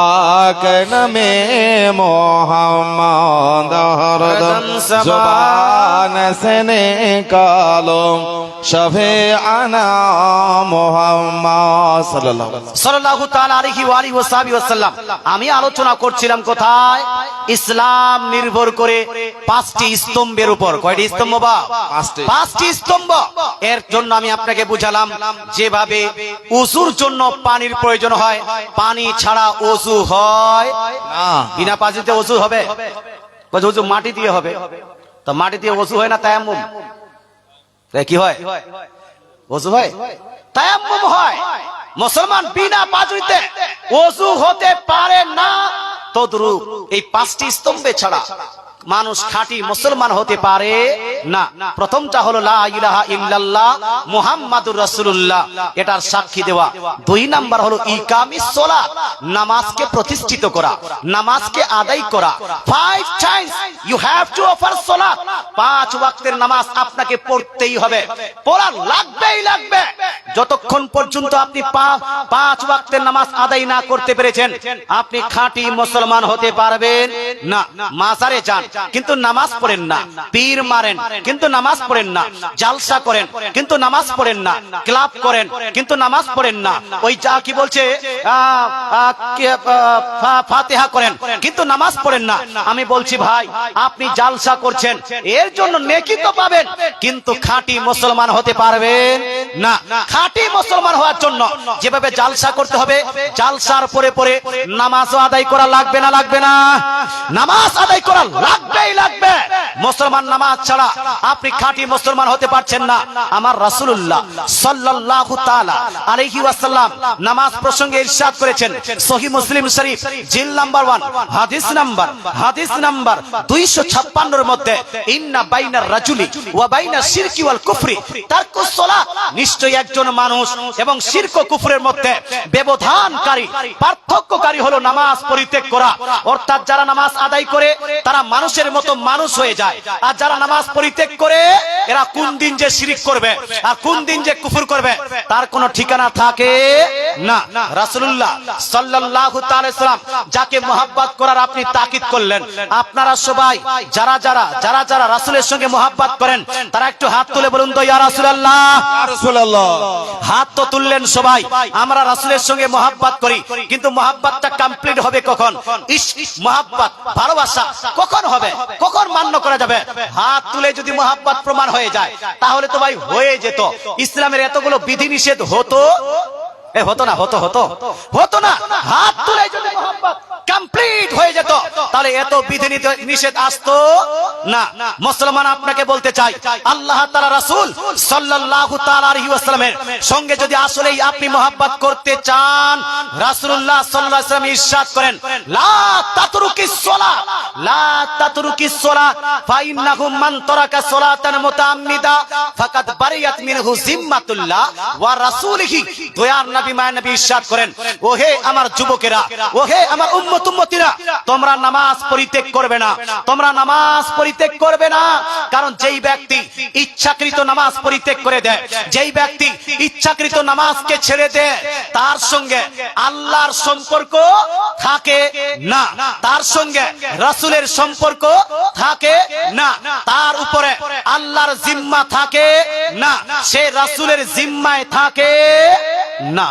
পাক নামে মোহাম্মদ হরদম জবান সে নিকালো শফে আনা মোহাম্মদ সাল্লাল্লাহু সাল্লাল্লাহু তাআলা আলাইহি ওয়া আলিহি ওয়াসাল্লাম আমি আলোচনা করছিলাম কোথায়? ইসলাম নির্ভর করে পাঁচটি স্তম্ভের উপর। কয়টি স্তম্ভ বা? পাঁচটি। পাঁচটি স্তম্ভ। এর জন্য আমি আপনাকে বুঝালাম যেভাবে উজুর জন্য পানির প্রয়োজন হয় পানি ছাড়া অজু হয়। না। বিনা পানিতে অজু হবে। অজু মাটি দিয়ে হবে। তো মাটি দিয়ে অজু হয় না তায়াম্মুম। তাই কি হয়? অজু হয়? তায়াম্মুম হয়। মুসলমান বিনা পাজরিতে অজু হতে পারে না। তদ্রূপ এই পাঁচটি স্তম্ভে ছাড়া। মানুষ খাঁটি মুসলমান হতে পারে? না। প্রথমটা হলো মুহাম্মাদুর রাসূলুল্লাহ। এটার সাক্ষী দেওয়া। দুই নাম্বার হলো ইকামিস সালাত, নামাজকে প্রতিষ্ঠিত করা, নামাজকে আদায় করা। Five times you have to offer সালাত। পাঁচ ওয়াক্তের নামাজ আপনাকে পড়তেই হবে। পড়া লাগবেই লাগবে। যতক্ষণ পর্যন্ত আপনি পাঁচ ওয়াক্তের নামাজ আদায় না করতে পেরেছেন, আপনি খাঁটি মুসলমান হতে পারবেন না। মাজারে যান। কিন্তু নামাজ পড়েন না। পীর মারেন। কিন্তু নামাজ পড়েন না। জালসা করেন। কিন্তু নামাজ পড়েন না। ক্লাব করেন। কিন্তু নামাজ পড়েন না। ওই যা কি বলছে? ফাতিহা করেন। কিন্তু নামাজ পড়েন না। আমি বলছি, ভাই, আপনি জালসা করছেন। এর জন্য নেকি তো পাবেন। কিন্তু খাঁটি মুসলমান হতে পারবেন না। খাঁটি মুসলমান হওয়ার জন্য যেভাবে জালসা করতে হবে, জালসার পরে পরে নামাজও আদায় করা লাগবে না লাগবে না। নামাজ আদায় করা লাগবেই লাগবে। মুসলমান নামাজ ছাড়া আপনি খাঁটি মুসলমান হতে পারছেন না। আমার রাসূলুল্লাহ সাল্লাল্লাহু তাআলা আলাইহি ওয়াসাল্লাম নামাজ প্রসঙ্গে ইরশাদ করেছেন। সহিহ মুসলিম শরীফ, জিল নাম্বার 1 হাদিস নাম্বার হাদিস নাম্বার 256 এর মধ্যে, ইন্না বাইনার রাজুলি ওয়া বাইনা শিরকি ওয়াল কুফরি। তারকুস সালাত নিশ্চয়ই একজন মানুষ এবং শিরক ও কুফরের মধ্যে ব্যবধানকারী, পার্থক্যকারী হলো নামাজ পরিত্যাগ করা। অর্থাৎ যারা নামাজ আদায় করে, তারা মানুষের মতো মানুষ হয়ে যায়। আর যারা নামাজ পরিত্যাগ করে এরা কোন দিন যে শিরিক করবে আর কোন দিন যে কুফর করবে তার কোনো ঠিকানা থাকে না। তাআলা সাল্লাম যাকে মোহাব্বত করার আপনি তাকিদ করলেন। আপনারা সবাই যারা যারা যারা যারা রাসূলের সঙ্গে মোহাব্বত করেন তারা একটু হাত তুলে বলুন তো ইয়া রাসূলুল্লাহ। হাত তো তুললেন সবাই আমরা রাসুলের সঙ্গে মোহাব্বত করি কিন্তু মোহাব্বতটা কমপ্লিট হবে কখন? ইস মোহাব্বত ভালোবাসা কখন হবে? কখন মান্য করা যাবে? হাত তুলে যদি মোহাব্বত প্রমাণ হয়ে যায়, তাহলে তো ভাই হয়ে যেত। ইসলামের এতগুলো বিধি নিষেধ হতো হতো না, হতো হতো। হতো না। হাত তুলে যদি মোহাব্বত কমপ্লিট হয়ে যেত। তাহলে এত বিধি নিষেধ আসতো না। মুসলমান আপনাকে বলতে চাই, আল্লাহ তাআলা রাসূল আলাইহি ওয়াসাল্লামের সঙ্গে যদি আসলেই আপনি মোহাব্বত করতে চান, রাসূলুল্লাহ সাল্লাল্লাহু আলাইহি ওয়াসাল্লাম ইরশাদ করেন, লা লা ফাইন্নাহু মান তারাকা মুতাআম্মিদা বারিয়াত মিনহু জিম্মাতুল্লাহ, ওয়া রাসূলিহি, দয়ার নবী নবী ইরশাদ করেন। ওহে আমার যুবকেরা, ওহে আমার উম্মত তোমরা নামাজ পরিত্যাগ করবে না। তোমরা নামাজ পরিত্যাগ করবে না। কারণ যেই ব্যক্তি ইচ্ছাকৃত নামাজ পরিত্যাগ করে দেয়, যেই ব্যক্তি ইচ্ছাকৃত নামাজকে ছেড়ে দেয়, তার সঙ্গে আল্লাহর সম্পর্ক থাকে না। তার সঙ্গে রাসূলের সম্পর্ক থাকে না। তার উপরে আল্লাহর জিম্মা থাকে না। সে রাসূলের জিম্মায় থাকে না।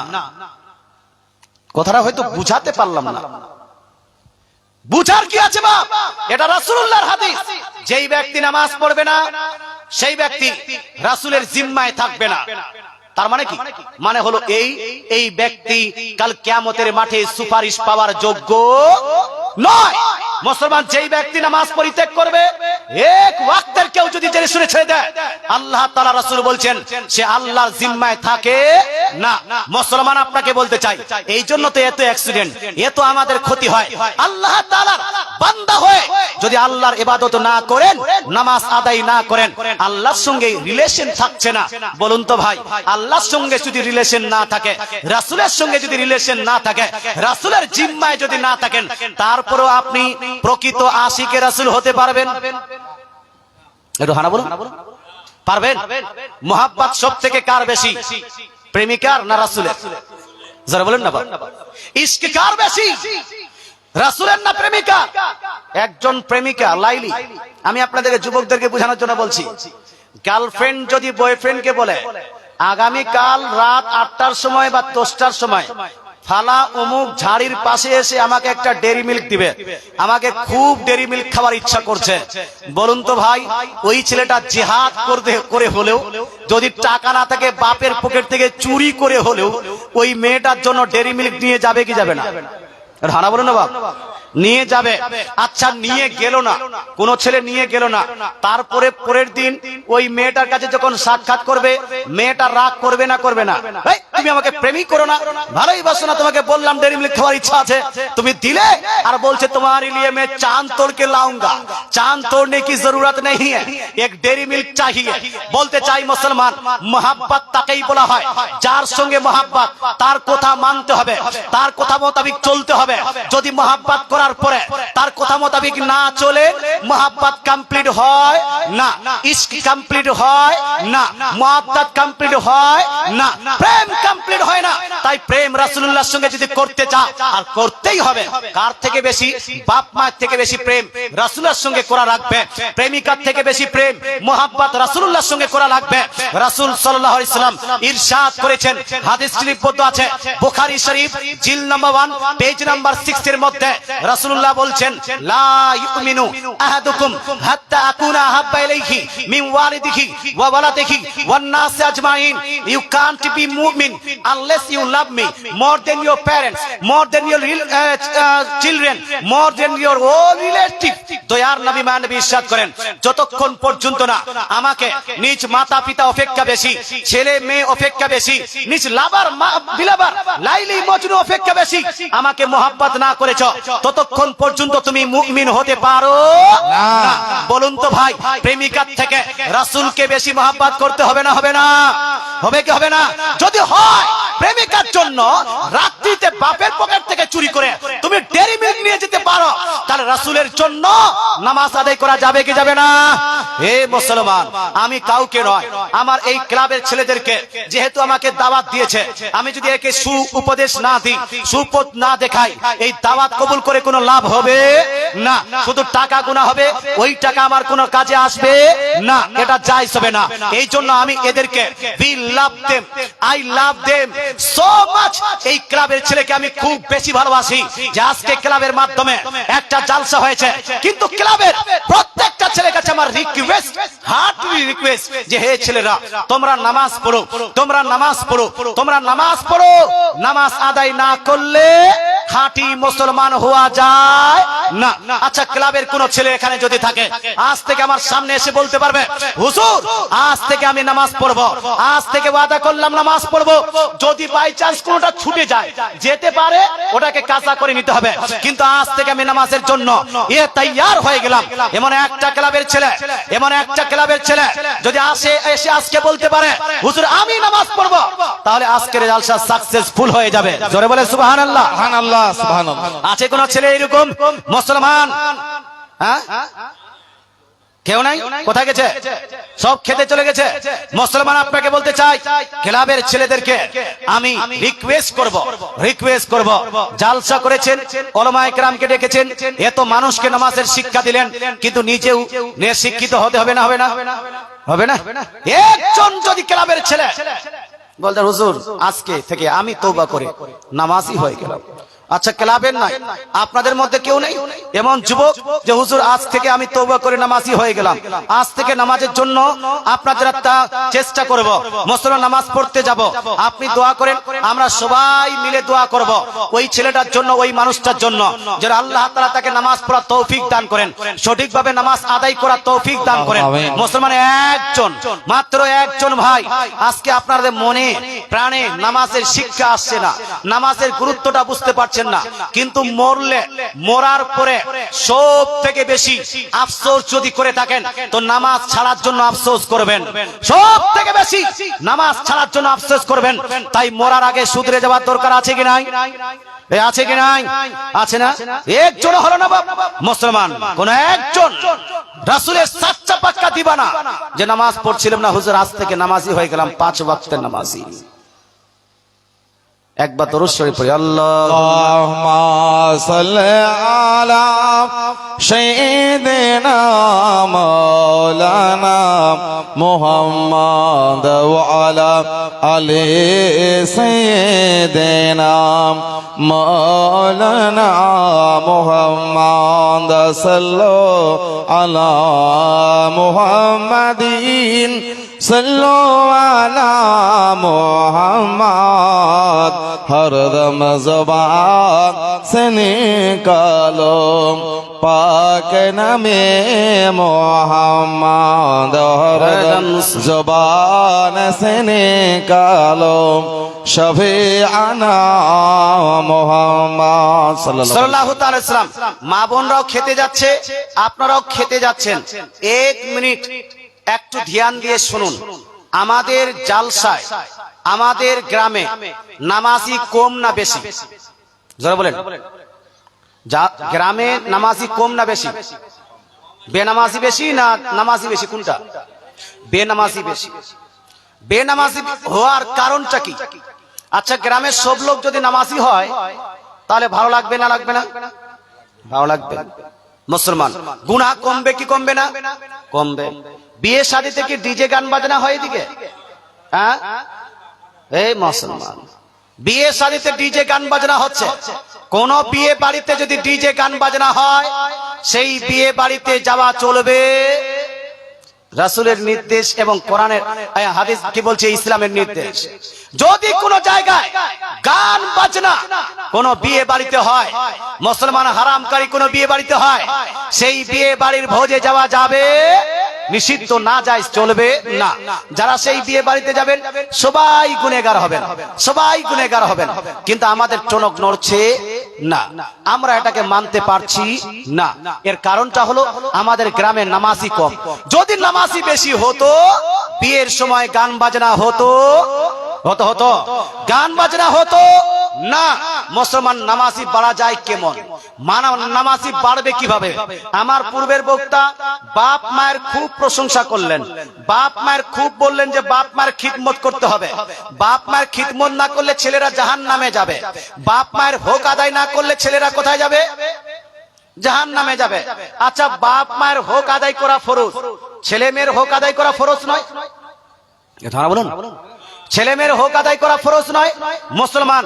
কথাটা হয়তো বুঝাতে পারলাম না। বুঝার কি আছে বাপ? এটা রাসূলুল্লাহর হাদিস। যেই ব্যক্তি নামাজ পড়বে না, সেই ব্যক্তি রাসূলের জিম্মায় থাকবে না। তার মানে কি? মানে হলো এই এই ব্যক্তি কাল কিয়ামতের মাঠে সুপারিশ পাওয়ার যোগ্য নয়। মুসলমান যেই ব্যক্তি নামাজ পরিত্যাগ করবে, এক ওয়াক্তের কেউ যদি জেনে শুনে ছেড়ে দেয়, আল্লাহ তাআলা রাসূল বলছেন, সে আল্লাহর জিম্মায় থাকে না। মুসলমান আপনাকে বলতে চাই এই জন্য তো এত অ্যাক্সিডেন্ট এত আমাদের ক্ষতি হয়। আল্লাহ তাআলার বান্দা হয়ে যদি আল্লাহর ইবাদত না করেন, নামাজ আদায় না করেন, আল্লাহর সঙ্গে রিলেশন থাকছে না। বলুন তো ভাই, আল্লাহর সঙ্গে যদি রিলেশন না থাকে, রাসূলের সঙ্গে যদি রিলেশন না থাকে, রাসূলের জিম্মায় যদি না থাকেন তারপরও আপনি প্রকৃত আশিকে রাসূল হতে পারবেন। একটু হানা বলুন। পারবেন? মোহাব্বত সব থেকে কার বেশি? প্রেমিকার না রাসূলের? যারা বলেন না ইশক কার বেশি? রাসুলের না প্রেমিকা একজন প্রেমিকা, লাইলি। আমি আপনাদেরকে যুবকদেরকে বোঝানোর জন্য বলছি। গার্লফ্রেন্ড যদি বয়ফ্রেন্ডকে বলে আগামী কাল রাত আটটার সময় বা দশটার সময় ফালা অমুক ঝাড়ির পাশে এসে আমাকে একটা ডেরি মিল্ক দিবে। আমাকে খুব ডেরি মিল্ক খাওয়ার ইচ্ছা করছে। বলুন তো ভাই, ওই ছেলেটা জেহাদ করতে করে হলেও, যদি টাকা না থাকে বাপের পকেট থেকে চুরি করে হলেও, ওই মেয়েটার জন্য ডেরি মিল্ক নিয়ে যাবে কি যাবে না? হানা বলো না বাপ, নিয়ে যাবে। আচ্ছা নিয়ে গেল না। কোন ছেলে নিয়ে গেল না। তারপরে পরের দিন ওই মেয়েটার কাছে যখন সাক্ষাৎ করবে, মেয়েটা রাগ করবে না করবে না। তুমি আমাকে প্রেমিক করো না। ভালোই বাসো না, তোমাকে বললাম, ডেরি মিল্ক খাওয়ার ইচ্ছা আছে। তুমি দিলে আর বলছে, তোমার লিয়ে মে চাঁদ তোড়কে লাউঙ্গা। চাঁদ তোড়নে কি জরুরত নেই এক ডেরি মিল্ক চাহিয়ে। বলতে চাই মুসলমান, মোহাব্বত তাকেই বলা হয়। যার সঙ্গে মোহাব্বত, তার কথা মানতে হবে। তার কথা মোতাবেক চলতে হবে। যদি মোহাব্বত করার পরে তার কথা মোতাবেক না চলে, মোহাব্বত কমপ্লিট হয় না। ইস্ক কমপ্লিট হয় না। মোহাব্বত কমপ্লিট হয় না। প্রেম কমপ্লিট হয় না। তাই প্রেম রাসূলুল্লাহর সঙ্গে যদি করতে চাও, আর করতেই হবে। কার থেকে বেশি? বাপ মায়ের থেকে বেশি প্রেম রাসূলের সঙ্গে করা রাখবে প্রেমিকার থেকে বেশি প্রেম মোহাব্বত রাসূলুল্লাহর সঙ্গে করা লাগবে। রাসূল সাল্লাল্লাহু আলাইহি সাল্লাম ইরশাদ করেছেন। হাদিস লিপিবদ্ধ আছে। বুখারী শরীফ, জিল নাম্বার 1 পেজ নাম্বার 6 এর মধ্যে রাসূলুল্লাহ বলছেন, লা ইউমিনু আহাদুকুম হাত্তা আকুনা আহাব্বা ইলাইহি মিন ওয়ালিদিহি ওয়া ওয়ালাদিহি ওয়ান নাস আজমাইন। ইউ কান্ট বি মুমিন unless you love me more than your parents more than your children more than your own relative দয়ার নবী মানবী ইরশাদ করেন, যতক্ষণ পর্যন্ত না আমাকে নিজ মাতা পিতা অপেক্ষা বেশি, ছেলে মেয়ে অপেক্ষা বেশি, নিজ লাভার বিলাবার, লাইলি মজনু অপেক্ষা বেশি আমাকে মোহাব্বত না করেছ, ততক্ষণ পর্যন্ত তুমি মুমিন হতে পারো না। বলুন তো ভাই, প্রেমিকার থেকে রাসূলকে বেশি মোহাব্বত করতে হবে না হবে না? হবে কি হবে না? যদি হয় প্রেমিকার জন্য রাত্রিতে বাপের পকেট থেকে চুরি করে তুমি ডেরি মিল্ক নিয়ে যেতে পারো। তাহলে রাসূলের জন্য নামাজ আদায় করা যাবে কি যাবে না? হে মুসলমান, আমি কাউকে নয়, আমার এই ক্লাবের ছেলেদেরকে যেহেতু আমাকে দাওয়াত দিয়েছে, আমি যদি একে সু উপদেশ না দিই সুপথ না দেখাই, এই দাওয়াত কবুল করে কোনো লাভ হবে? না, শুধু টাকা গুণা হবে, ওই টাকা আমার কোনো কাজে আসবে? না, এটা জায়জ হবে না। এই জন্য আমি এদেরকে be love them I love them so much এই ক্লাবের ছেলেকে আমি খুব বেশি ভালোবাসি যে আজকে ক্লাবের মাধ্যমে একটা জালসা হয়েছে। কিন্তু ক্লাবের প্রত্যেকটা ছেলের কাছে আমার রিকোয়েস্ট হার্টলি রিকোয়েস্ট যে, হে ছেলেরা, তোমরা নামাজ পড়ো, তোমরা নামাজ পড়ো, তোমরা নামাজ পড়ো, নামাজ আদায় না করলে খাঁটি মুসলমান হওয়া যায়? না। আচ্ছা ক্লাবের কোন ছেলে এখানে যদি থাকে আজ থেকে আমার সামনে এসে বলতে পারবে হুজুর আজ থেকে আমি নামাজ পড়ব। আজ থেকে ওয়াদা করলাম নামাজ পড়ব। যদি বাই চান্স কোনটা ছুটে যায় যেতে পারে ওটাকে কাজা করে নিতে হবে। কিন্তু আজ থেকে আমি নামাজের জন্য এ তৈয়ার হয়ে গেলাম। এমন একটা ক্লাবের ছেলে এমন একটা ক্লাবের ছেলে যদি আসে এসে আজকে বলতে পারে হুজুর আমি নামাজ পড়ব। তাহলে আজকের জালসা সাকসেসফুল হয়ে যাবে। জোরে বলে সুবহানাল্লাহ। সুবহানাল্লাহ। আছে কোন ছেলে এরকম? মুসলমান? হ্যাঁ? কেউ নাই? কোথায় গেছে? সব খেতে চলে গেছে। মুসলমান আপনাকে বলতে চাই, ক্লাবের ছেলেদেরকে আমি রিকোয়েস্ট করব রিকোয়েস্ট করব। জালসা করেছেন ওলামায়ে কেরামকে ডেকেছেন। এত মানুষকে নামাজের শিক্ষা দিলেন, কিন্তু নিজেও নে শিক্ষিত হতে হবে না হবে না? হবে না? একজন যদি ক্লাবের ছেলে বলতে হুজুর, আজকে থেকে আমি তৌবা করে নামাজই হয়ে গেলাম। আচ্ছা ক্লাবের নাই। আপনাদের মধ্যে কেউ নেই? এমন যুবক যে হুজুর আজ থেকে আমি তৌবা করে নামাজি হয়ে গেলাম। আজ থেকে নামাজের জন্য আপনাদের একটা চেষ্টা করব। মুসলমান নামাজ পড়তে যাব। আপনি দোয়া করেন আমরা সবাই মিলে দোয়া করব। ওই ছেলেটার জন্য ওই মানুষটার জন্য। যারা আল্লাহ তাআলা তাকে নামাজ পড়ার তৌফিক দান করেন। সঠিকভাবে নামাজ আদায় করার তৌফিক দান করেন। মুসলমান একজন মাত্র একজন ভাই আজকে আপনাদের মনে প্রাণে নামাজের শিক্ষা আসছে না। নামাজের গুরুত্বটা বুঝতে পারছেন না। কিন্তু মরলে, মরার পরে সব থেকে বেশি আফসোস যদি করে থাকেন, তো নামাজ ছাড়ার জন্য আফসোস করবেন। সব থেকে বেশি নামাজ ছাড়ার জন্য আফসোস করবেন। তাই মরার আগে সুধরে যাওয়ার দরকার আছে কি নাই? আছে কি নাই? আছে না? একজন হলো না মুসলমান। কোন একজন। রাসূলের সাচ্চা পাক্কা দিবানা। যে নামাজ পড়ছিলাম না, হুজুর, আজ থেকে নামাজি হয়ে গেলাম, পাঁচ ওয়াক্তের নামাজি। একবার তোর শরীফ পড়ি আল্লাহুম্মা সাল্লি আলা সাইয়্যিদিনা মাওলানা মুহাম্মদ ওয়া আলা আলি সাইয়্যিদিনা মাওলানা মুহাম্মদ সাল্লাল্লাহু আলা মুহাম্মাদিন সলো মোহাম্মদ হরদম জবান সনে কালো পাক নামে মোহাম্মদ হরদম জবান সনে কালো শভে আনা মোহাম্মদ সাল্লাল্লাহু তাআলা মা বোনরাও খেতে যাচ্ছে আপনারাও খেতে যাচ্ছেন। এক মিনিট একটু ধ্যান দিয়ে শুনুন। আমাদের জালসায়, আমাদের গ্রামে নামাজি কম না বেশি? জোরে বলেন। গ্রামে নামাজি কম না বেশি? বেনামাজি বেশি না নামাজি বেশি? কোনটা? বেনামাজি বেশি। বেনামাজি হওয়ার কারণটা কি? আচ্ছা গ্রামের সব লোক যদি নামাজি হয়, তাহলে ভালো লাগবে না লাগবে না? ভালো লাগবে। মুসলমান গুণা কমবে কি কমবে না? কমবে। বিয়ে শাড়িতে থেকে ডিজে গান বাজনা হয় এদিকে? হ্যাঁ? এই মুসলমান, বিয়ে শাড়িতে ডিজে গান বাজনা হচ্ছে। কোন বিয়ে বাড়িতে যদি ডিজে গান বাজনা হয়, সেই বিয়ে বাড়িতে যাওয়া চলবে। রাসূলের নির্দেশ এবং কোরআনের হাদিস কি বলছে? ইসলামের নির্দেশ। যদি কোন জায়গায় গান বাজনা কোন বিয়ে বাড়িতে হয়, মুসলমান হারামকারী কোন বিয়ে বাড়িতে হয়, সেই বিয়ে বাড়ির ভোজে যাওয়া যাবে? নিষিদ্ধ না যায়, চলবে না। যারা সেই বিয়ে বাড়িতে যাবেন, সবাই গুনেগার হবেন, সবাই গুনেগার হবেন। কিন্তু আমাদের টনক নড়ছে না। আমরা এটাকে মানতে পারছি না। এর কারণটা হলো আমাদের গ্রামে নামাজি কম। যদি নামাজি বেশি হতো, বিয়ের সময় গান বাজনা হতো হতো হতো। গান বাজনা হতো? না। মুসলমান নামাজি বাড়া যায় কেমন? মানা নামাজি বাড়বে কীভাবে? আমার পূর্বের বক্তা বাপ মায়ের খুব প্রশংসা করলেন। বাপ মায়ের খুব বললেন যে, বাপ মায়ের খিদমত করতে হবে। বাপ মায়ের খিদমত না করলে ছেলেরা জাহান নামে যাবে। বাপ মায়ের হোক আদায় না করলে ছেলেরা কোথায় যাবে? জাহান নামে যাবে। আচ্ছা বাপ মায়ের হোক আদায় করা ফরজ। ছেলে মেয়ের হোক আদায় করা ফরজ নয়? বলুন। ছেলে মেয়ের হোক আদায় করা ফরজ নয়। মুসলমান,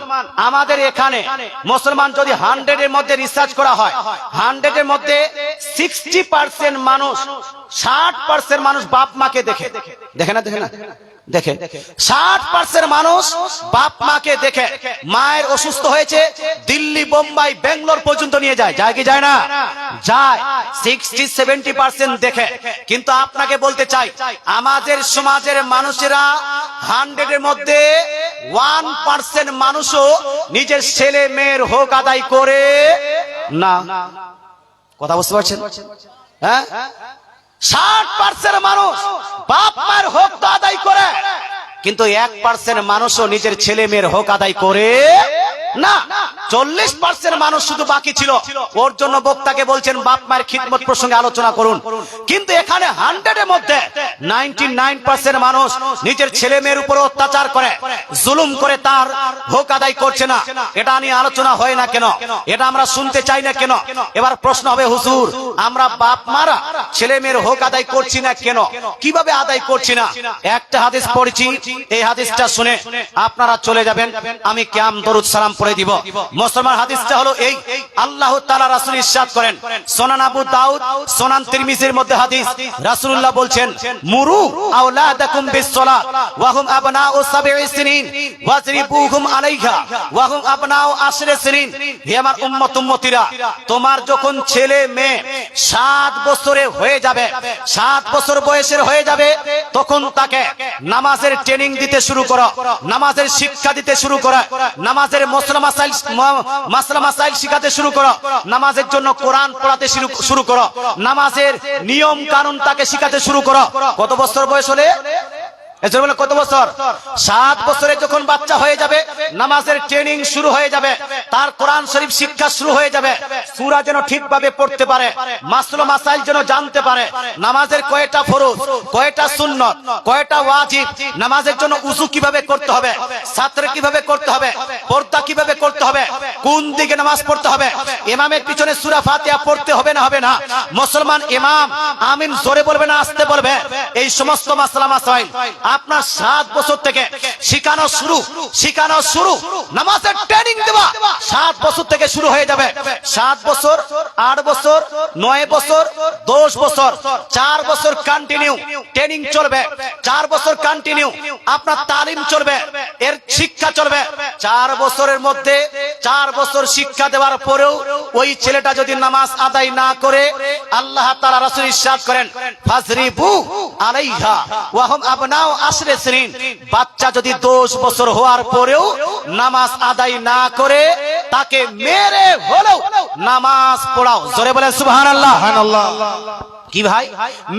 আমাদের এখানে মুসলমান যদি হান্ড্রেড এর মধ্যে রিসার্চ করা হয় হান্ড্রেড এর মধ্যে সিক্সটি পার্সেন্ট মানুষ, ষাট পার্সেন্ট মানুষ বাপ মাকে দেখে। দেখে না দেখে না? দেখে। ষাট পার্সেন্ট মানুষ বাপ মাকে দেখে, মায়ের অসুস্থ হয়েছে, দিল্লি, বোম্বাই বেঙ্গলোর পর্যন্ত নিয়ে যায়। যায় কি যায় না? যায়। সিক্সটি সেভেন্টি পার্সেন্ট দেখে। কিন্তু আপনাকে বলতে চাই, আমাদের সমাজের মানুষেরা হান্ড্রেডের মধ্যে ওয়ান পার্সেন্ট মানুষও নিজের ছেলে, মেয়ের হোক আদায় করে না। কথা বুঝতে পারছেন? হ্যাঁ? ষাট পার্সেন্ট মানুষ বাপ মায়ের হোক তো আদায় করে। কিন্তু এক পার্সেন্ট মানুষও নিজের ছেলে মেয়ের হোক আদায় করে না। চল্লিশ পার্সেন্ট মানুষ শুধু বাকি ছিল। ওর জন্য বক্তাকে বলছেন, বাপ মায়ের খিদমত প্রসঙ্গে আলোচনা করুন। কিন্তু এখানে হান্ড্রেডের মধ্যে নাইনটি নাইন পার্সেন্ট মানুষ নিজের ছেলে মেয়ের উপর অত্যাচার করে, জুলুম করে তার হক আদায় করছে না। এটা নিয়ে আলোচনা হয় না কেন? এটা আমরা শুনতে চাই না কেন? এবার প্রশ্ন হবে, হুজুর, আমরা বাপ মারা ছেলে মেয়ের হোক আদায় করছি না কেন? কীভাবে আদায় করছি না? একটা হাদিস পড়ছি, এই হাদিসটা শুনে আপনারা চলে যাবেন। আমি ক্যাম দরুদ সালাম পড়ে দিব। মুসলমান হাদিসটা হলো এই। আল্লাহ তাআলা রাসূল ইরশাদ করেন। সোনান আবু দাউদ, সোনান তিরমিজির মধ্যে হাদিস। রাসূলুল্লাহ বলছেন, মুরু সিনিন আলাইহা সিনিন। হে আমার উম্মত উম্মতিরা তোমার যখন ছেলে মেয়ে সাত বছরে হয়ে যাবে। সাত বছর বয়সের হয়ে যাবে, তখন তাকে নামাজের ট্রেনিং দিতে শুরু করো, নামাজের শিক্ষা দিতে শুরু করো, নামাজের মশলা মাসাইল মাসলা মাসাইল শিখাতে শুরু করো, নামাজের জন্য কোরআন পড়াতে শুরু করো, নামাজের নিয়ম কানুন তাকে শিখাতে শুরু করো। কত বছর বয়স হলে? কত বছর? সাত বছরে যখন বাচ্চা হয়ে যাবে, নামাজের ট্রেনিং শুরু হয়ে যাবে, তার কোরআন শরীফ শিক্ষা শুরু হয়ে যাবে, সুরা যেন ঠিকভাবে পড়তে পারে মাসাইল যেন জানতে পারে, নামাজের সুন্নত ওয়াজিব, নামাজের জন্য কীভাবে করতে হবে ছাত্র কীভাবে করতে হবে, পর্দা কীভাবে করতে হবে, কোন দিকে নামাজ পড়তে হবে, ইমামের পিছনে সুরা ফাতিহা পড়তে হবে না হবে না? মুসলমান ইমাম, আমিন জোরে বলবে না, আসতে বলবে? এই সমস্ত মাসলা মাসাইল আপনার সাত বছর থেকে শিখানো শুরু শিখানো শুরু। নামাজের ট্রেনিং দেওয়া সাত বছর থেকে শুরু হয়ে যাবে। সাত বছর, আট বছর, নয় বছর, দশ বছর, চার বছর কন্টিনিউ ট্রেনিং চলবে। চার বছর কন্টিনিউ আপনার তালিম চলবে। এর শিক্ষা চলবে। চার বছরের মধ্যে চার বছর শিক্ষা দেওয়ার পরেও ওই ছেলেটা যদি নামাজ আদায় না করে, আল্লাহ তাআলা রাসূল ইরশাদ করেন, ফাজরিবু আলাইহা ওয়া হুম আবনাউ আশরে বাচ্চা যদি 10 বছর হওয়ার পরেও নামাজ আদায় না করে, তাকে মেরে হলেও নামাজ পড়াও। জোরে বলে সুবহানাল্লাহ। কি ভাই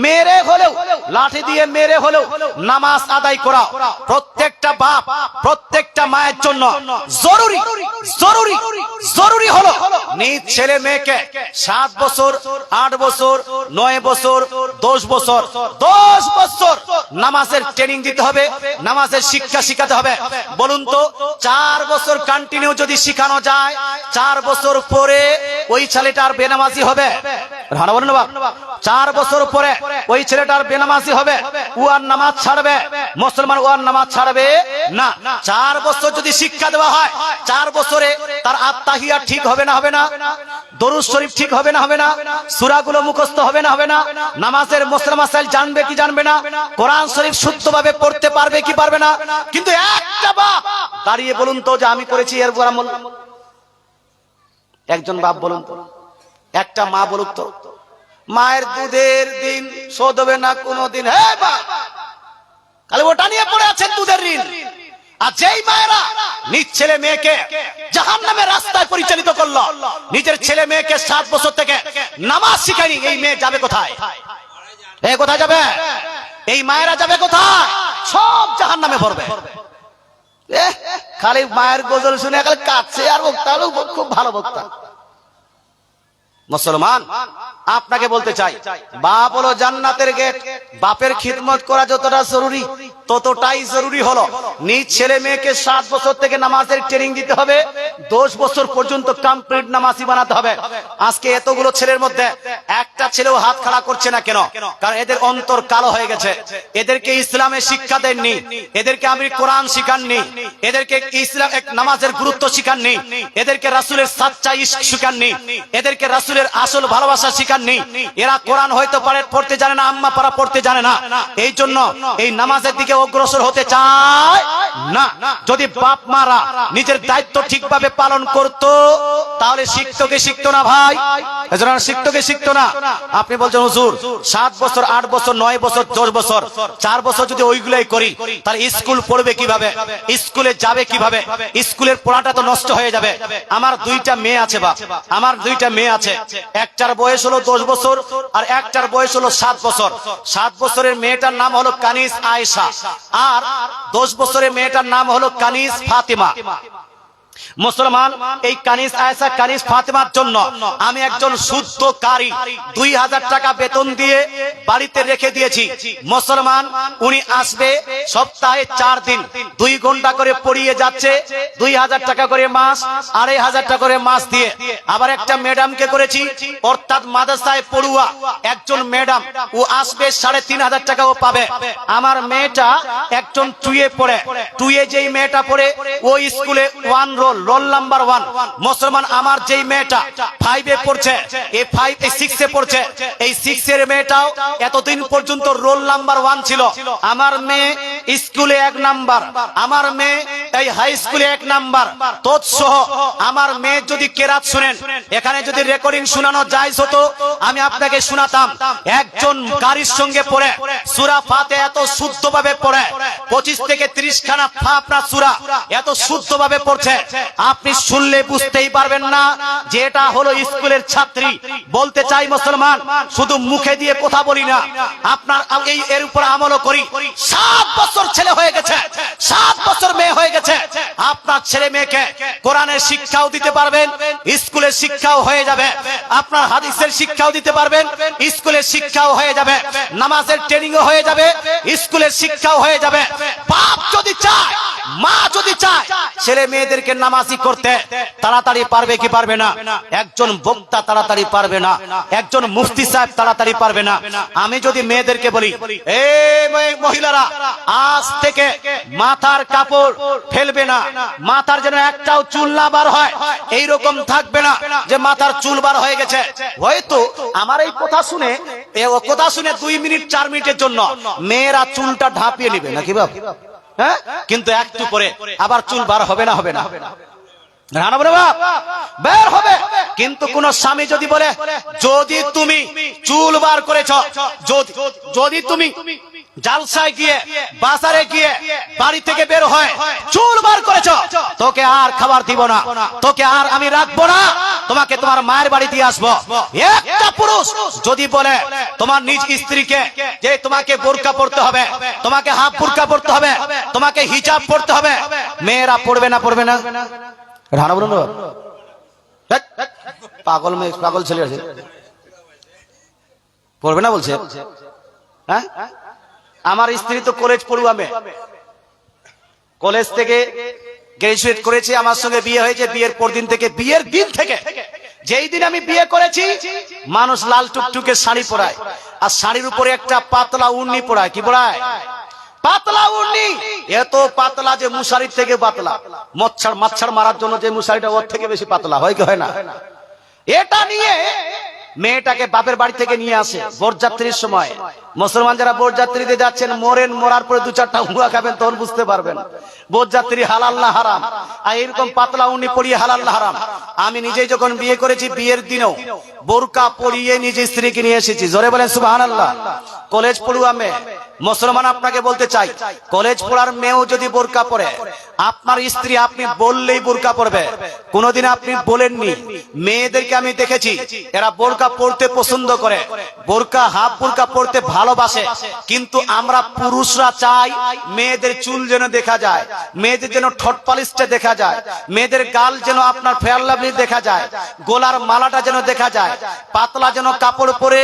মেরে হলেও, লাঠি দিয়ে মেরে হলেও নামাজ আদায় করা প্রত্যেকটা বাপ, প্রত্যেকটা মায়ের জন্য জরুরি জরুরি জরুরি হলো নিজ ছেলে মেয়েকে সাত বছর, আট বছর, নয় বছর, দশ বছর দশ বছর নামাজের ট্রেনিং দিতে হবে, নামাজের শিক্ষা শিখাতে হবে বলুন তো, চার বছর কন্টিনিউ যদি শিখানো যায়, চার বছর পরে ওই ছেলেটার বেনামাজি হবে রানা বলুন বাপ? চার বছর পরে ওই ছেলেটার বেনামাজি হবে আর নামাজ ছাড়বে। মুসলমান আর নামাজ ছাড়বে? না। চার বছর যদি শিক্ষা দেওয়া হয়, চার বছরে তার আত্মাহিয়া ঠিক হবে না হবে না? দরুদ শরীফ ঠিক হবে না হবে না? সুরাগুলো মুখস্থ হবে না হবে না? নামাজের মুসলিম মাসাইল জানবে কি জানবে না? কোরআন শরীফ শুদ্ধভাবে পড়তে পারবে কি পারবে না? কিন্তু একটা বাপ দাঁড়িয়ে বলুন তো যে আমি করেছি এর আমল একজন বাপ বলুন তো। একটা মা বলুক তো। মায়ের দুধের দিন শোধ হবে না কোনোদিন। হ্যাঁ বাপ খালি ওটা নিয়ে পড়ে আছেন দুধের ঋণ। আর যেই মায়েরা নিজ ছেলে মেয়েকে জাহান নামে রাস্তায় পরিচালিত করল নিজের ছেলে মেয়েকে সাত বছর থেকে নামাজ শিখায়নি এই মেয়ে যাবে কোথায়? কোথায় যাবে? এই মায়েরা যাবে কোথায়? সব জাহান নামে এহ, খালি মায়ের গজল শুনে খালি কাছে আর বক্তা খুব ভালো বক্তা। মুসলমান আপনাকে বলতে চাই বাপ হলো জান্নাতের গেট বাপের খিদমত করা যতটা জরুরি ততটাই জরুরি হলো। নিজ ছেলে মেয়েকে সাত বছর থেকে নামাজের ট্রেনিং দিতে হবে। দশ বছর পর্যন্ত কমপ্লিট নামাজি বানাতে হবে। আজকে এতগুলো ছেলের মধ্যে একটা ছেলেও হাত খাড়া করছে না কেন? কারণ এদের অন্তর কালো হয়ে গেছে। এদেরকে ইসলামের শিক্ষা দেননি। এদেরকে আমি কোরআন শিখাননি। এদেরকে ইসলাম এক নামাজের গুরুত্ব শিখাননি। এদেরকে রাসুলের সাচ্চা ইস্ক শিখাননি। এদেরকে রাসুলের আসল ভালোবাসা শিখাননি। এরা কোরআন হয়তো পারে পড়তে জানে না, আম্মা পারা পড়তে জানে না। এই জন্য এই নামাজের দিকে অগ্রসর হতে চায়? না। যদি বাপ মারা নিজের দায়িত্ব ঠিকভাবে পালন করত তাহলে শিখতো শিখতো না ভাই? এজন্য শিখতো শিখতো না? আপনি বলছেন হুজুর সাত বছর আট বছর নয় বছর দশ বছর চার বছর যদি ওইগুলাই করি তাহলে স্কুল পড়বে কীভাবে? স্কুলে যাবে কীভাবে? স্কুলের পড়াটা তো নষ্ট হয়ে যাবে। আমার দুইটা মেয়ে আছে বাপ। আমার দুইটা মেয়ে আছে। একটার বয়স হলো দশ বছর আর একটার বয়স হলো সাত বছর। সাত বছরের মেয়েটার নাম হলো কানিস আয়েশা। আর দশ বছরের মেয়েটার নাম হলো কানিস ফাতিমা। মুসলমান, এই কানিস আয়েশা কানিস ফাতেমার জন্য আমি একজন শুদ্ধ কারি দুই হাজার টাকা বেতন দিয়ে বাড়িতে রেখে দিয়েছি। মুসলমান, উনি আসবে সপ্তাহে চার দিন, দুই ঘণ্টা করে পড়িয়ে যাচ্ছে, দুই হাজার টাকা করে মাস, আড়াই হাজার টাকা করে মাস দিয়ে। আবার একটা ম্যাডামকে করেছি, অর্থাৎ মাদ্রাসায় পড়ুয়া, একজন ম্যাডাম, ও আসবে সাড়ে তিন হাজার টাকা ও পাবে। আমার মেয়েটা একজন টুয়ে পড়ে, টুয়ে যেই মেয়েটা পড়ে ওই স্কুলে one roll roll number one মুসলমান আমার যেই মেয়েটা ফাইভে পড়ছে এই ফাইভ এই সিক্সে পড়ছে, এই সিক্স এর মেয়েটাও এতদিন পর্যন্ত রোল নাম্বার ওয়ান ছিল। আমার মেয়ে স্কুলে এক নাম্বার, আমার মেয়ে এই হাই স্কুলে এক নাম্বার। তৎসহ আমার মেয়ে যদি কেরাত শুনেন, এখানে যদি রেকর্ডিং শোনানো যায় হতো, আমি আপনাকে শোনাতাম, একজন গাড়ির সঙ্গে পড়ে, সুরা ফাতে এত শুদ্ধভাবে পড়ে, পঁচিশ থেকে ত্রিশ খানা ফা আপনার সুরা এত শুদ্ধভাবে পড়ছে আপনি শুনলে বুঝতেই পারবেন না যে এটা হলো স্কুলের ছাত্রী। বলতে চাই মুসলমান শুধু মুখে দিয়ে কথা বলি না। আপনার এই এর উপর আমলও করি। সাত বছর ছেলে হয়ে গেছে। সাত বছর মেয়ে হয়ে গেছে। আপনার ছেলে মেয়েকে কোরআনের শিক্ষাও দিতে পারবেন স্কুলের শিক্ষাও হয়ে যাবে। আপনার হাদিসের শিক্ষাও দিতে পারবেন স্কুলের শিক্ষাও হয়ে যাবে। নামাজের ট্রেনিংও হয়ে যাবে। স্কুলের শিক্ষাও হয়ে যাবে। বাপ যদি চায় মা যদি চায়। ছেলে মেয়েদেরকে নামাজি করতে তাড়াতাড়ি পারবে কি পারবে না? একজন বক্তা তাড়াতাড়ি পারবে না। একজন মুফতি সাহেব তাড়াতাড়ি পারবে না। আমি যদি মেয়েদেরকে বলি, এ মহিলারা, আজ থেকে মাথার কাপড় ফেলবে না। মাথার যেন একটাও চুল না বার হয় এই রকম থাকবে না যে মাথার চুল বার হয়ে গেছে। হয়তো আমার এই কথা শুনে কথা শুনে দুই মিনিট, চার মিনিটের জন্য মেয়েরা চুলটা ঢাপিয়ে নিবে। নাকি বাপ? হ্যাঁ? কিন্তু একটু পরে আবার চুল বার হবে না হবে না। বের হবে। কিন্তু কোন স্বামী যদি বলে, যদি তুমি চুল বার করেছ যদি তুমি জালসায় গিয়ে, বাজারে গিয়ে, বাড়ি থেকে বের হয়। চুল বার করেছ। তোকে আর খাবার দিব না। তোকে আর আমি রাখব না। তোমাকে তোমার মায়ের বাড়ি দিয়ে আসব। একটা পুরুষ যদি বলে, তোমার নিজ স্ত্রীকে যে তোমাকে বোরকা পড়তে হবে, তোমাকে হাফ বোরকা পড়তে হবে, তোমাকে হিজাব পড়তে হবে, মেয়েরা পড়বে না পড়বে না? রানা বলুন পাগল মেয়ে, পাগল ছেলে আছে। পড়বে না বলছে? হ্যাঁ? আমার স্ত্রী তো কলেজ পড়ুয়া মেয়ে কলেজ থেকে গ্রাজুয়েট করেছে, আমার সঙ্গে বিয়ে হয়েছে, বিয়ের পর দিন থেকে, বিয়ের দিন থেকে। যেই দিন আমি বিয়ে করেছি, মানুষ লাল টুকটুকে শাড়ি পরায়, আর শাড়ির উপরে একটা পাতলা উন্নি পরায়, কি পরায় পাতলা উন্নি এত পাতলা যে মুশারির থেকে পাতলা। মচ্ছার, মাচ্ছার মারার জন্য যে মুশারিটা ওর থেকে বেশি পাতলা, হয় কি হয় না? এটা নিয়ে মেয়েটাকে বাপের বাড়ি থেকে নিয়ে আসে বরযাত্রীর সময়। মুসলমান যারা বরযাত্রীতে যাচ্ছেন, মরেন, মরার পরে দু চারটা হুয়া খাবেন তখন বুঝতে পারবেন। বরযাত্রী হালাল না হারাম? আর এরকম পাতলা উনি পড়িয়ে হালাল না হারাম? আমি নিজেই যখন বিয়ে করেছি বিয়ের দিনেও বোরকা পরিয়ে নিজে স্ত্রীকে নিয়ে এসেছি। জোরে বলেন সুবাহ কলেজ পড়ুয়া মেয়ে। মুসলমান আপনাকে বলতে চাই, কলেজ পড়ার মেয়েও যদি বোরকা পরে, আপনার স্ত্রী আপনি বললেই বোরকা পরবে। কোনোদিন আপনি বলেননি, মেয়েদেরকে আমি দেখেছি, এরা বোরকা পড়তে পছন্দ করে, বোরকা, হাফ বোরকা পড়তে ভালোবাসে, কিন্তু আমরা পুরুষরা চাই মেয়েদের চুল যেন দেখা যায়, মেয়েদের যেন ঠোঁট পালিশটা দেখা যায়, মেয়েদের গাল যেন আপনার ফেয়ার লাভলি দেখা যায়, গোলার মালাটা যেন দেখা যায়, পাতলা যেন কাপড় পরে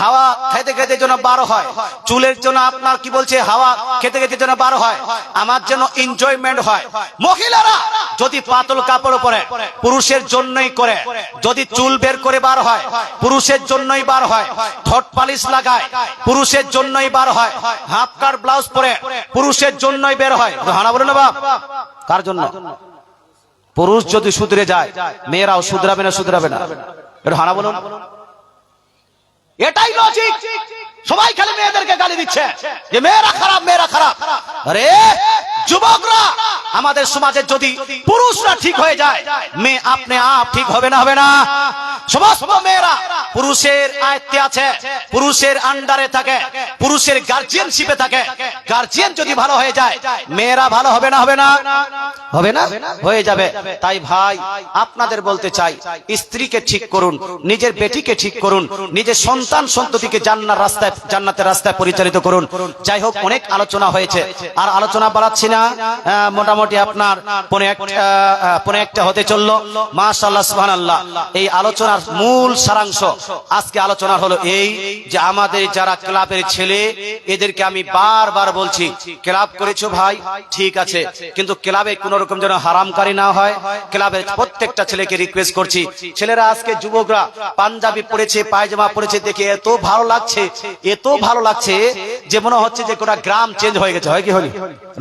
হাওয়া খেতে খেতে যেন বারো হয়, চুলের জন্য আপনার কি বলছে? হাওয়া খেতে খেতে যেন বার হয়। আমার যেন এনজয়মেন্ট হয়। মহিলারা যদি পাতল কাপড় পরে, পুরুষের জন্যই করে। যদি চুল বের করে বার হয়, পুরুষের জন্যই বার হয়। ঠোঁট পালিশ লাগায়, পুরুষের জন্যই বার হয়। হাফ কাট ব্লাউজ পরে, পুরুষের জন্যই বের হয়। হানা বলুন না কার জন্য? পুরুষ যদি শুধরে যায়, মেয়েরাও শুধরাবে না শুধরাবে না। এটা হানা বলুন। এটাই লজিক সবাই খালি মেয়েদেরকে গালি দিচ্ছে যে মেয়েরা খারাপ মেয়েরা খারাপ। আরে, যুবকরা, আমাদের সমাজে যদি পুরুষরা ঠিক হয়ে যায়, মেয়ে আপনি আপ ঠিক হবে না হবে না। সমস্ত মেয়েরা পুরুষের আয়ত্তে আছে, পুরুষের আন্ডারে থাকে, পুরুষের গার্জিয়ানশিপে থাকে। গার্জিয়ান যদি ভালো হয়ে যায়, মেয়েরা ভালো হবে না হবে না? হবে না? হয়ে যাবে। তাই ভাই, আপনাদের বলতে চাই, স্ত্রীকে ঠিক করুন, নিজের বেটিকে ঠিক করুন, নিজের সন্তান সন্ততিকে জান্নার রাস্তায়, জান্নাতের রাস্তায় পরিচালিত করুন। যাই হোক, অনেক আলোচনা হয়েছে। আর আলোচনা বাড়াচ্ছি না। মোটামুটি আপনার পনে একটা হতে চলল। মাশাল্লাহ সুবহান আল্লাহ এই আলোচনার মূল সারাংশ। আজকে আলোচনা হলো এই যে আমাদের যারা ক্লাবের ছেলে, এদেরকে আমি বারবার বলছি, ক্লাব করেছ ভাই? ঠিক আছে। কিন্তু ক্লাবে কোন রকম যেন হারামকারী না হয়, ক্লাবের প্রত্যেকটা ছেলেকে রিকোয়েস্ট করছি। ছেলেরা আজকে যুবকরা পাঞ্জাবি পড়েছে পায়জামা পড়েছে দেখে এত ভালো লাগছে, এত ভালো লাগছে যে মনে হচ্ছে যে গোটা গ্রাম চেঞ্জ হয়ে গেছে। হয় কি হলি?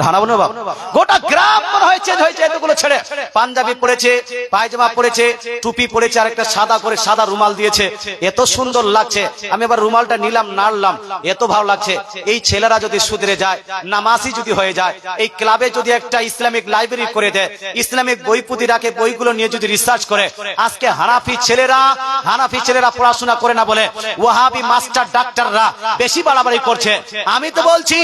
হানা বলব বাবা গোটা গ্রাম মনে হয় চেঞ্জ হয়েছে, এতগুলো ছেলে। পাঞ্জাবি পড়েছে পায়জামা পড়েছে টুপি পড়েছে আর একটা সাদা করে সাদা রুমাল দিয়েছে। এত সুন্দর লাগছে। আমি এবার রুমালটা নিলাম, নাড়লাম। এত ভালো লাগছে। এই ছেলেরা যদি সুধরে যায়, নামাজি যদি হয়ে যায়, এই ক্লাবে যদি একটা ইসলামিক লাইব্রেরি করে দেয়, ইসলামিক বই পুঁতি রাখে, বইগুলো নিয়ে যদি রিসার্চ করে, আজকে হানাফি ছেলেরা হানাফি ছেলেরা পড়াশোনা করে না বলে, ওয়াহাবি মাস্টার ডাক্তাররা বেশি বাড়াবাড়ি করছে। আমি তো বলছি,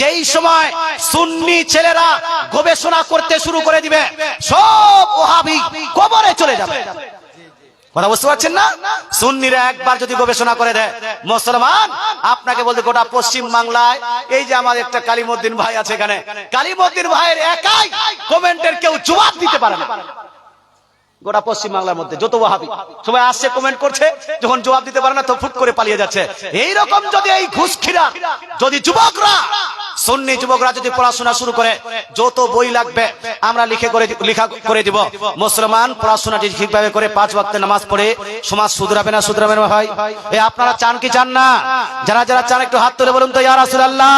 যেই সময় সুন্নি ছেলেরা গবেষণা করতে শুরু করে দিবে, সব ওহাবি কবরে চলে যাবে। কথা বুঝতে পারছেন না? সুন্নিরা একবার যদি গবেষণা করে দেয়, মুসলমান, আপনাকে বলতে গোটা পশ্চিম বাংলায়, এই যে আমার একটা কালিমুদ্দিন ভাই আছে এখানে। কালিমুদ্দিন ভাইয়ের একাই কমেন্টের কেউ জবাব দিতে পারে না। গোটা পশ্চিম বাংলার মধ্যে যত ওয়াহাবি, সবাই আসছে, কমেন্ট করছে, যখন জবাব দিতে পারে না, তো ফুট করে পালিয়ে যাচ্ছে। এই রকম যদি এই ঘুষখিরা, যদি যুবকরা সন্নি যুবকরা যদি পড়াশোনা শুরু করে যত বই লাগবে আমরা লিখে করে লেখা করে দিব। মুসলমান পড়াশোনাটি ঠিকভাবে করে পাঁচ ওয়াক্তে নামাজ পড়ে সমাজ শুধরাবে না শুধরাবে না ভাই? এই আপনারা চান কি চান না? যারা যারা চান একটু হাত তুলে বলুন তো ইয়া রাসূলুল্লাহ।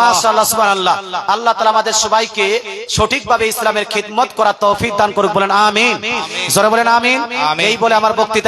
মাশাআল্লাহ সুবহানাল্লাহ। আল্লাহ তাআলা আমাদের সবাইকে সঠিকভাবে ইসলামের খিদমত করার তৌফিক দান করুক বলেন আমিন। জোরে বলেন আমিন। এই বলে আমার বক্তৃতা